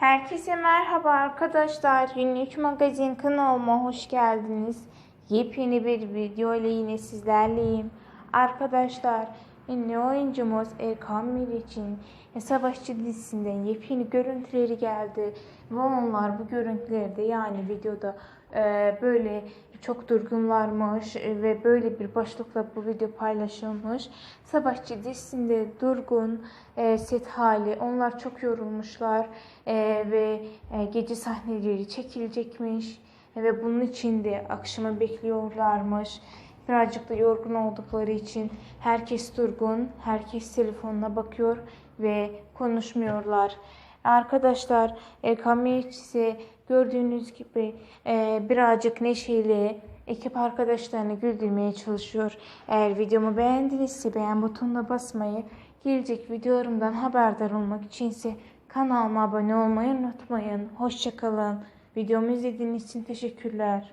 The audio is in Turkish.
Herkese merhaba arkadaşlar. Günlük magazin kanalıma hoş geldiniz. Yepyeni bir video ile yine sizlerleyim. Arkadaşlar ünlü oyuncumuz Erkan Meriç'in Savaşçı dizisinden yepyeni görüntüleri geldi. Ve onlar bu görüntülerde yani videoda e, böyle çok durgunlarmış e, ve böyle bir başlıkla bu video paylaşılmış. Savaşçı dizisinde durgun e, set hali onlar çok yorulmuşlar e, ve e, gece sahneleri çekilecekmiş E, ve bunun için de akşama bekliyorlarmış. Birazcık da yorgun oldukları için herkes durgun, herkes telefonuna bakıyor ve konuşmuyorlar. Arkadaşlar Erkan Meriç ise gördüğünüz gibi e, birazcık neşeli ekip arkadaşlarını güldürmeye çalışıyor. Eğer videomu beğendinizse beğen butonuna basmayı, gelecek videolarımdan haberdar olmak içinse kanalıma abone olmayı unutmayın. Hoşçakalın. Videomu izlediğiniz için teşekkürler.